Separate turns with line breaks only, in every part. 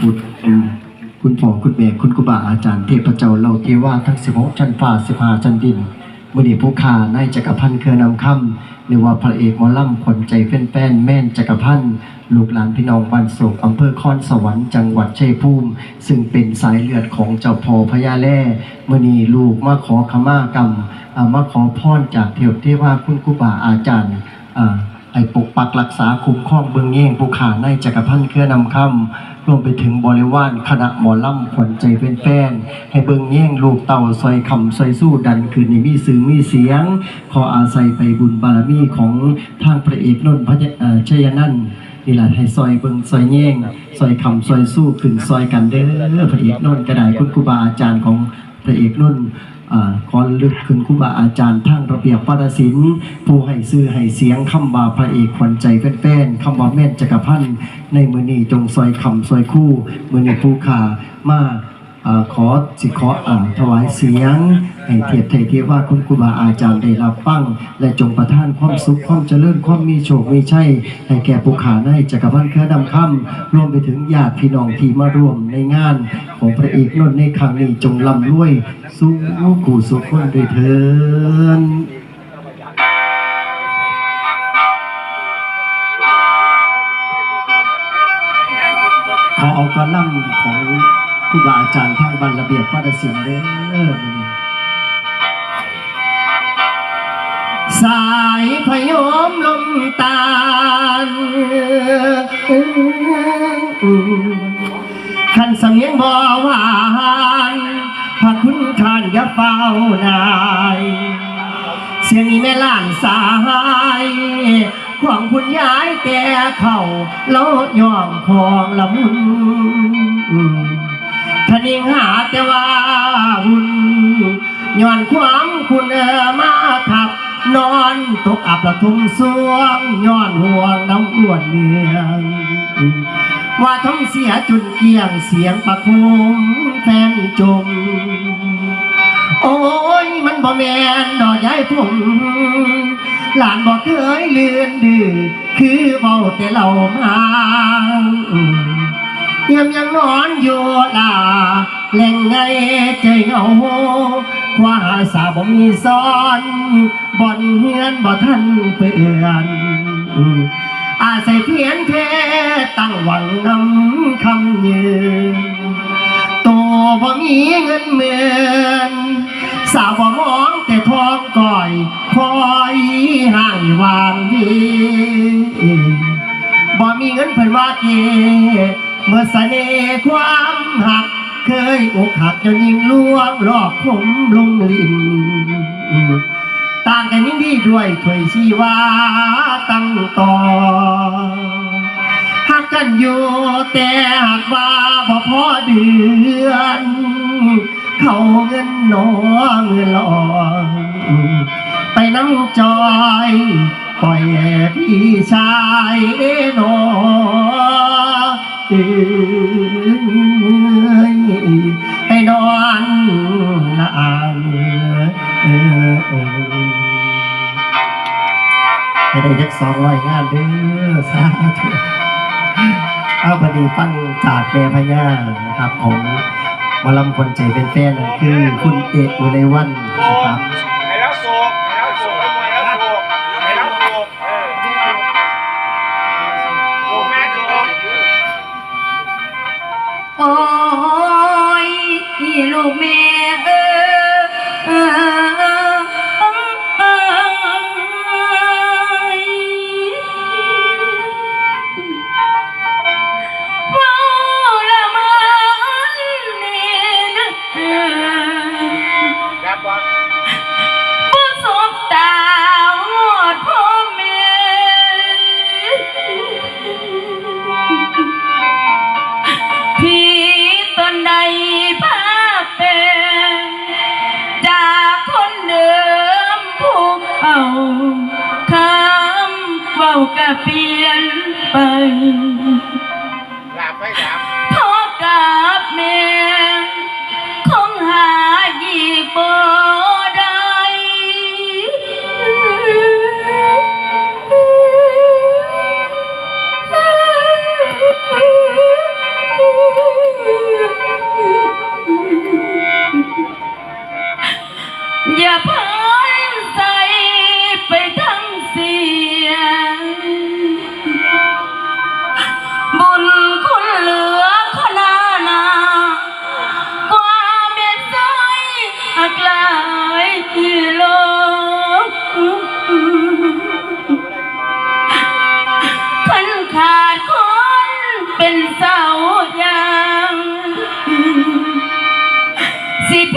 พุทธคุณพ่อคุณแม่คุณครูบาอาจารย์เทพเจ้าเราเทวาทั้ง16ชั้นฟ้า15ชั้นดินมื้อนี้ผู้ค้านายจักรพันธ์เครือนำคำหรือว่าพระเอกมอลำขวัญใจแฟนๆแม่นจักรพันธ์ลูกหลานพี่น้องบ้านโศกอำเภอคอนสวรรค์จังหวัดชัยภูมิ ซึ่งเป็นสายเลือดของเจ้าพ่อพญาแล่มื้อนี้ลูกมาขอขมากรรมมาขอพรจากเทพเทวาคุณครูบาอาจารย์ไอ้ปกปักรักษาคุ้มครองเบื้องเย่งผู้ขาในจักรพันธ์เครือนำคำ รวมไปถึงบริวารคณะหมอลำขวัญใจเป็นแฟนๆให้เบืองเย่งลูกเต่าซอยคำซอยสู้ดันคืนนี้มีซื้อมีเสียง ขออาศัยไปบุญบารมีของทางพระเอกนนท์พระเอ่อชยนันท์นี่แหละให้ซอยเบิงซอยแย่งซอยคำซอยสู้ขึ้นซอยกันเด้อพระเอกนนท์กระไดคุณครูบาอาจารย์ของ พระเอกนุ่นขอลึกขึ้นคุณบาอาจารย์ทั้งระเบียบวาทศิลป์ผู้ให้ซื้อให้เสียงคำบาพระเอกขวัญใจแฟนๆคำบาแม่นจักรพันธ์ในมือนี้จงซอยคำซอยคู่มือนี้ผู้ขามาอ่า ขอสิขออถวายเสียงให้เทียบไทยเทียบว่าคุณครูบาอาจารย์ได้รับฟัง และจงประทานความสุขความเจริญความมีโชคมีชัยให้แก่ผู้ขาในจักรพันธ์เครือดำค่ำรวมไปถึงญาติพี่น้องที่มาร่วมในงาน ของพระเอกนนท์ในครั้งนี้จงร่ำรวยสู้กูสุขคนด้วยเถินขอเอากระล่ำของ รูบาอาจารย์ทางบรรระเบียบวัฒนศิลป์เด้อสายพยมลมตาลขันสำเนียงบ่หวานพระคุณทานอย่าเฝ้านาย เสียงนี้แม่ล้านสายของคุณยายแก่เข่าแล้วย่อมของละมุน นิงหาแต่ว่าบุญย้อนความคุณเออมาทับนอนตกอับละทุ่มสวงย้อนห่วงน้ำอ้วนเนืองว่าท้องเสียจุนเกี่ยงเสียงประโคมแฟนจม โอ้ยมันบ่แมนดอกย้ายผมหลานบ่เคยเลือนดื้อคือเบาแต่เรามายังยังนอนอยู่ล่ะ แหล่งไงใจเงาคว้าสาบ่มีซ้อนบ่อนเฮือนบ่ทันเปื่อนอาศัยเพียนแค่ตั้งหวังนำคำยืนตัวบ่มีเงินเมือนสาวบ่มองแต่ทองก่อยคอยห่างวางวีบ่มีเงินเพิ่นว่าเกเมื่อเสน่ห์ความหัก อกหักจนยิงลวงหลอกผมลงลิ้นต่างกันยิ่งดีด้วยถวยชีวาตั้งต่อหักกันอยู่แต่หากว่าบ่พอเดือน เขาเงินหนอเงินหลองไปน้ำจอยปล่อยพี่ชายหนอ ฟังจากแม่พญานะครับของหมอลำคนใจเป็นแฟนนั่นคือคุณเอกอุไรวันนะครับ
ให้แล้วโศกให้แล้วโศกให้แล้วโศกให้แล้วโศกเออโศกแม่โศก
โอ้ยอีลูกแม่ อ
ครับบอล
ผู้สบตาหอดพ่อแม่พี่ตนใดภาพเป็นจากคนเดิมผู้เอาคำเว้ากะเปลี่ยนไป
พันใจไปทั้งเสี
ยง บุญคุณเหลือคนลานากว่าเม็ดใจกลายหลงขันขาคนเป็นเสายางสิเพ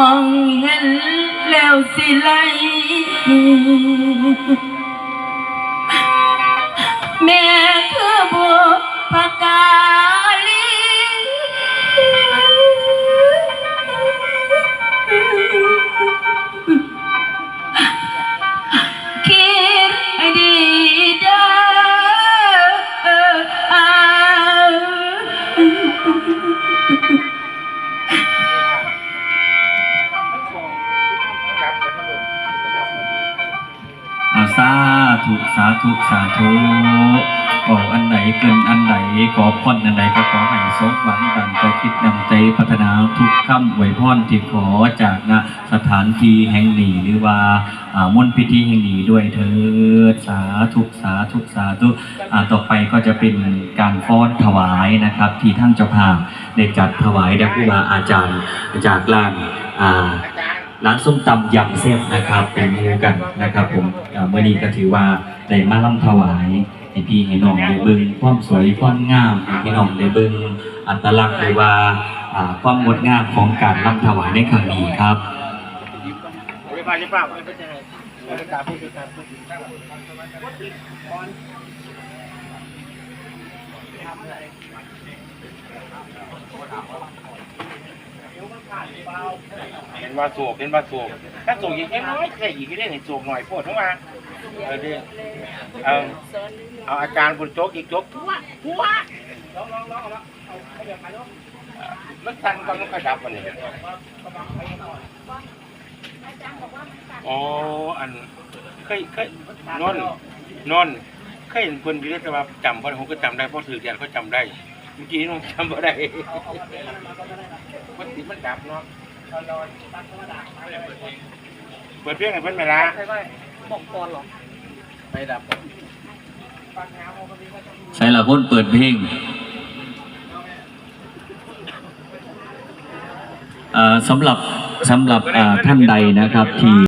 องเห็น
แล้วสิไล สาธุสาธุสาธุขออันไหนเกินอันไหนขอพรอันไหนก็ขอให้สมหวังดังใจคิดนำใจพัฒนาทุกคำอวยพรที่ขอจากณสถานที่แห่งนี้หรือว่าอ่ามนพิธีแห่งนี้ด้วยเถิดสาธุสาธุสาธุต่อไปก็จะเป็นการฟ้อนถวายนะครับ ที่ท่านเจ้าภาพได้จัดถวายแด่ครูบาอาจารย์จากร้านอ่า ร้านส้มตำยำเส้นนะครับเป็นมือกันนะครับ ผมเมื่อนี้ก็ถือว่าได้มาล่ำถวายให้พี่ให้น้องได้เบิ่งความสวยความงามให้พี่น้องได้เบิ่งอัตลักษณ์หรือว่าความงดงามของการล่ำถวายในครั้งนี้ครับ
ไม่พาจะเปล่าไม่เป็นไรไเห็นว่าโศกเห็นว่าโศกถ้าโศกอย่างน้อยแค่อีกก็ได้เห็นโศกหน่อยโพดทั้งมาเออเด้เอาเอาอาจารย์บุญโจกอีกโจกทั่วทั่วลองลองลองเอาละมันสั่นก่อนมันกระดับอันนี้อ๋ออันเคยเคยนอนนอนเคยเห็นคนอยู่ด้วยแต่ว่าจำเพราะผมก็จำได้เพราะถือแกนเขาจำได้ มื่อกี้น้องจำไม่ได้มันติดมันดับเนาะเปิดเพลงให้เพิ่นไหมล่ะบอกก่อนหรอไปดับ
ใช่ละคนเปิดเพลงอ่าสำหรับสำหรับอ่าท่านใดนะครับที่